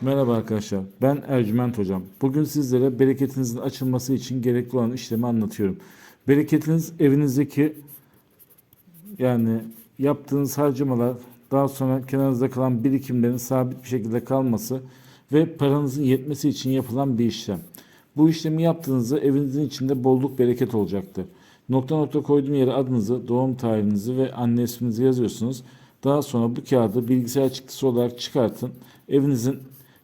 Merhaba arkadaşlar. Ben Ercüment Hocam. Bugün sizlere bereketinizin açılması için gerekli olan işlemi anlatıyorum. Bereketiniz evinizdeki yani yaptığınız harcamalar daha sonra kenarınızda kalan birikimlerin sabit bir şekilde kalması ve paranızın yetmesi için yapılan bir işlem. Bu işlemi yaptığınızda evinizin içinde bolluk bereket olacaktır. Nokta nokta koyduğum yere adınızı, doğum tarihinizi ve anne isminizi yazıyorsunuz. Daha sonra bu kağıdı bilgisayar çıktısı olarak çıkartın. Evinizin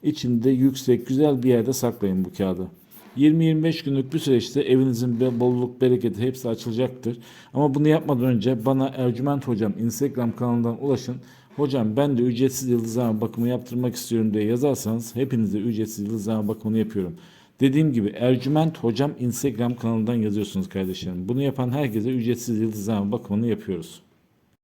içinde yüksek, güzel bir yerde saklayın bu kağıdı. 20-25 günlük bir süreçte evinizin bolluk, bereketi hepsi açılacaktır. Ama bunu yapmadan önce bana Ercüment Hocam Instagram kanalından ulaşın. Hocam ben de ücretsiz yıldızlama bakımı yaptırmak istiyorum diye yazarsanız hepinize ücretsiz yıldızlama bakımını yapıyorum. Dediğim gibi Ercüment Hocam Instagram kanalından yazıyorsunuz kardeşlerim. Bunu yapan herkese ücretsiz yıldızlama bakımını yapıyoruz.